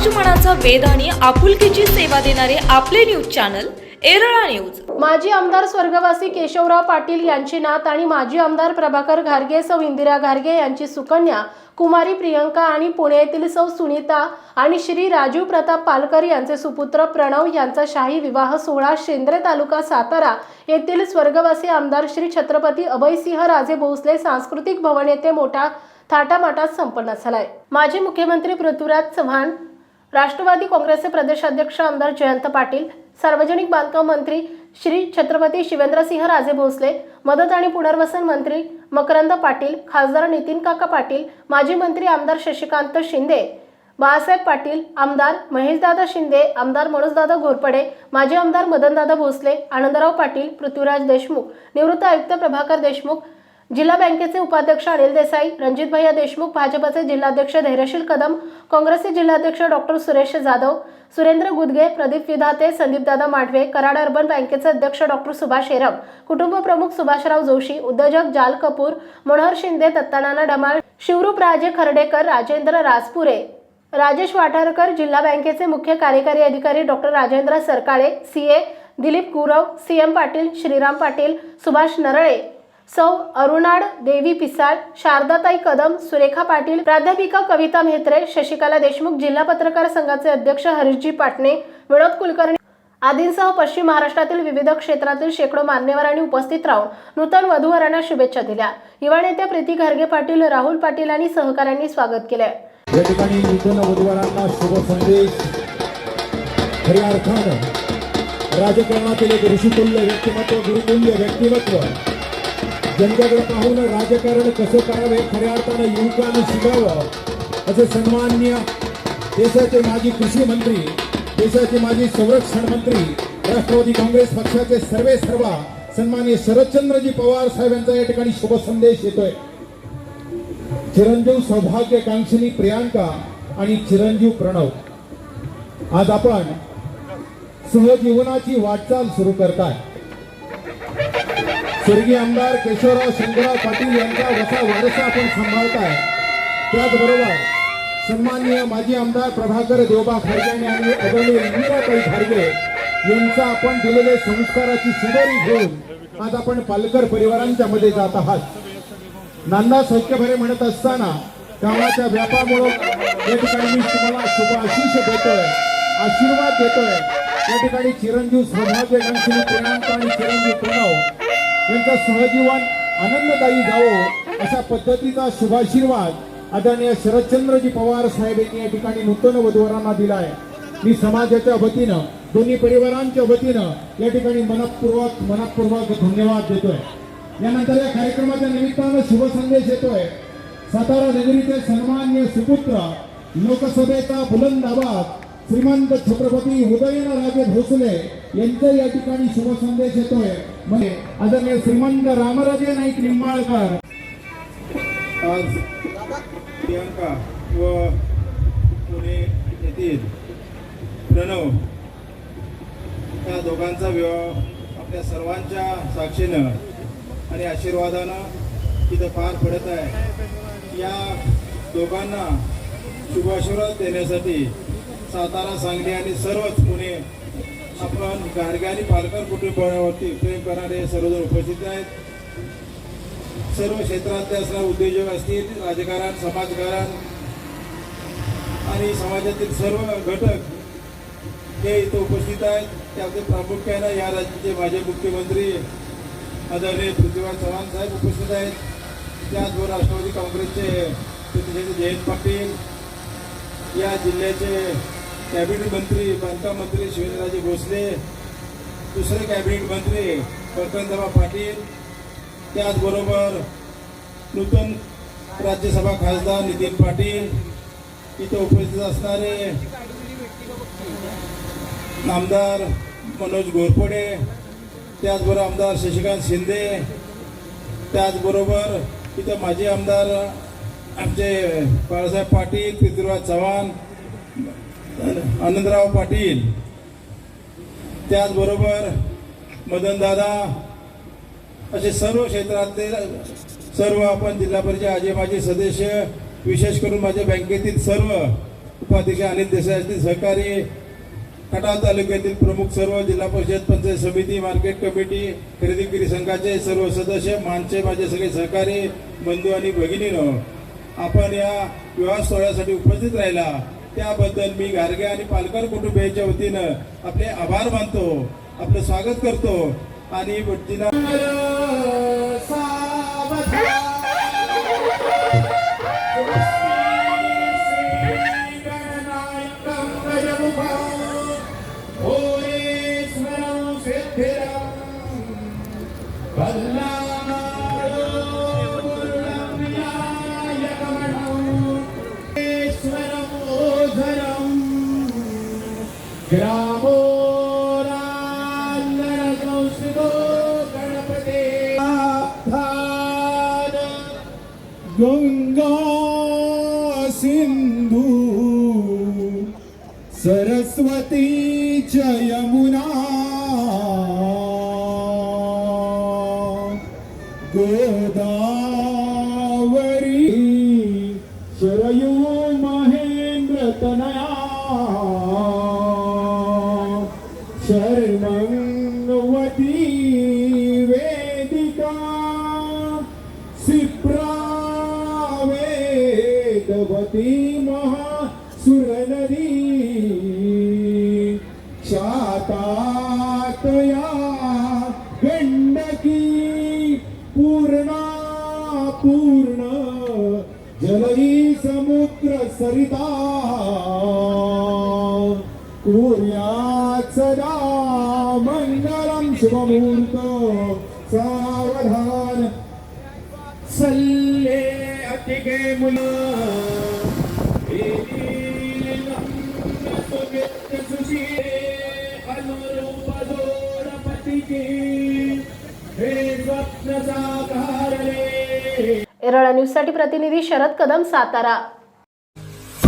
समाजमनाचा वेद आणि आपुलकीची सेवा देणारे आपले न्यूज चॅनल एरळा न्यूज. माजी आमदार स्वर्गवासी केशवराव पाटील यांची नात आणि माजी आमदार प्रभाकर घारगे सौ इंदिरा घारगे यांची सुकन्या कुमारी प्रियंका आणि पुणे येथील सौ सुनीता आणि श्री राजीव प्रताप पालकर यांचे सुपुत्र प्रणव यांचा शाही विवाह सोहळा शेंद्रे तालुका सातारा येथील स्वर्गवासी आमदार श्री छत्रपती अभयसिंह राजे भोसले सांस्कृतिक भवन येथे मोठा थाटामाटात संपन्न झालाय. माजी मुख्यमंत्री पृथ्वीराज चव्हाण राष्ट्रवादी काँग्रेसचे प्रदेशाध्यक्ष आमदार जयंत पाटील सार्वजनिक बांधकाम मंत्री श्री छत्रपती शिवेंद्रसिंह राजे भोसले मदत आणि पुनर्वसन मंत्री मकरंद पाटील खासदार नितीन काका पाटील माजी मंत्री आमदार शशिकांत शिंदे बाळासाहेब पाटील आमदार महेशदादा शिंदे आमदार मनोजदादा घोरपडे माजी आमदार मदनदादा भोसले आनंदराव पाटील पृथ्वीराज देशमुख निवृत्त आयुक्त प्रभाकर देशमुख जिल्हा बँकेचे उपाध्यक्ष अनिल देसाई रणजित भैया देशमुख भाजपचे जिल्हाध्यक्ष धैर्यशील कदम काँग्रेसचे जिल्हाध्यक्ष डॉक्टर सुरेश जाधव सुरेंद्र गुदगे प्रदीप विधाते संदीपदादा माडवे कराड अर्बन बँकेचे अध्यक्ष डॉक्टर सुभाष एरम कुटुंब प्रमुख सुभाषराव जोशी उद्योजक जाल कपूर मनोहर शिंदे दत्तानाना डमाळ शिवरूप राजे खर्डेकर राजेंद्र राजपुरे राजेश वाठारकर जिल्हा बँकेचे मुख्य कार्यकारी अधिकारी doctor Rajendra Sarkale C A Dilip Gurav C M Patil Shriram Patil Subhash Narale सौ अरुणाड देवी पिसाळ शारदाताई कदम सुरेखा पाटील प्राध्यापिका कविता म्हेत्रे शशिकला देशमुख जिल्हा पत्रकार संघाचे अध्यक्ष हरीशजी पाटणे विनोद कुलकर्णी आदींसह पश्चिम महाराष्ट्रातील विविध क्षेत्रातील शेकडो मान्यवरांनी उपस्थित राहून नूतन वधूवरांना शुभेच्छा दिल्या. युवा नेत्या प्रीती घारगे पाटील राहुल पाटील आणि सहकाऱ्यांनी स्वागत केले. या ठिकाणी नूतन वधूवरांना शुभ संदेश. खऱ्या अर्थानं राजकारणातील एक ऋषितुल्य व्यक्तिमत्व गुरुतुल्य व्यक्तिमत्व. जनतेकडे पाहून राजकारण कसं करावे खऱ्या अर्थानं युवकांनी शिकावं. असे सन्माननीय देशाचे माजी कृषी मंत्री देशाचे माजी संरक्षण मंत्री राष्ट्रवादी काँग्रेस पक्षाचे सर्वे सर्वा सन्मान्य शरदचंद्रजी पवार साहेब यांचा या ठिकाणी शुभ संदेश येतोय. चिरंजीव सौभाग्यकांक्षिनी प्रियांका आणि चिरंजीव प्रणव. आज आपण सहजीवनाची वाटचाल सुरू करताय. स्वर्गीय आमदार केशवराव शंकरराव पाटील यांचा वसा वारसा आपण सांभाळताय त्याचबरोबर सन्माननीय माजी आमदार प्रभाकर देवबा खारगे आणि अगणी इंदिराबाई खारगे यांचा आपण दिलेले संस्काराची शिदोरी घेऊन आज आपण पालकर परिवारांच्या मध्ये जात आहात. नांदा सौख्यभरे म्हणत असताना कामाच्या व्यापामुळं या ठिकाणी मी तुम्हाला शुभ आशिष देतोय आशीर्वाद देतोय. या ठिकाणी चिरंजीव सौभाग्य आणि चिरंजीव प्रणव यांचं सहजीवन आनंददायी जावो अशा पद्धतीचा शुभाशीर्वाद आदरणीय शरदचंद्रजी पवार साहेब यांनी या ठिकाणी नूतन वधूवरांना आहे मी समाजाच्या वतीनं दोन्ही परिवारांच्या वतीनं या ठिकाणी मनपूर्वक मनपूर्वक धन्यवाद देतोय. यानंतर या कार्यक्रमाच्या निमित्तानं शुभ संदेश येतोय. सातारा नगरीचे सन्मान्य सुपुत्र लोकसभेचा बुलंद आवाज श्रीमंत छत्रपती उदयनराजे भोसले यांचा या ठिकाणी शुभ संदेश येतोय. म्हणजे आदरणीय श्रीमंत रामराजे नाईक निंबाळकर. आज प्रियांका व पुणे येथील प्रणव या दोघांचा विवाह आपल्या सर्वांच्या साक्षीनं आणि आशीर्वादानं तिथं पार पडत आहे. या दोघांना शुभाशीर्वाद देण्यासाठी सातारा सांगली आणि सर्वच पुणे आपण गाडगे आणि पालकर कुटुंबावरती प्रेम करणारे सर्वजण उपस्थित आहेत. सर्व क्षेत्रातले असणारे उद्योजक असतील राजकारण समाजकारण आणि समाजातील सर्व घटक हे इथं उपस्थित आहेत. त्यामध्ये प्रामुख्यानं या राज्याचे माजी मुख्यमंत्री आदरणीय पृथ्वीराज चव्हाण साहेब उपस्थित आहेत. त्याचबरोबर राष्ट्रवादी काँग्रेसचे जयंत पाटील या जिल्ह्याचे कॅबिनेट मंत्री बांधकाम मंत्री शिवेंद्रराजे भोसले दुसरे कॅबिनेट मंत्री परकंदबा पाटील त्याचबरोबर नूतन राज्यसभा खासदार नितीन पाटील इथं उपस्थित असणारे आमदार मनोज घोरपडे त्याचबरोबर आमदार शशिकांत शिंदे त्याचबरोबर इथं माजी आमदार आमचे बाळासाहेब पाटील पृथ्वीराज चव्हाण आनंदराव पाटील. त्याचबरोबर मदनदादा असे सर्व क्षेत्रातले सर्व आपण जिल्हा परिषद आजी माझे सदस्य विशेष करून माझ्या बँकेतील सर्व उपाध्यक्ष अनिल देसाई असतील सहकारी खटाव तालुक्यातील प्रमुख सर्व जिल्हा परिषद पंचायत समिती मार्केट कमिटी खरेदी विक्री संघाचे सर्व सदस्य मानचे माझे सगळे सहकारी बंधू आणि भगिनीनं आपण या विवाह सोहळ्यासाठी उपस्थित राहिला. त्याबद्दल मी गारगे आणि पालकर कुटुंबियांच्या वतीनं आपले आभार मानतो आपलं स्वागत करतो. आणि जिल्हा गंगा सिंधू। सरस्वती च यमुना गोदावरी। शरयू महेंद्र तनया। शर्मंगवती वेदिका सिप्रावेदवती महासुरनदी शातातया गण्डकी पूर्णा पूर्ण जलई समुद्र सरिता सदा मङ्गलं शुभमुहूर्त सावधान. सल्ले अतिगे मुला हे स्वप्न साकारले एरळा न्यूजसाठी प्रतिनिधी शरद कदम सातारा.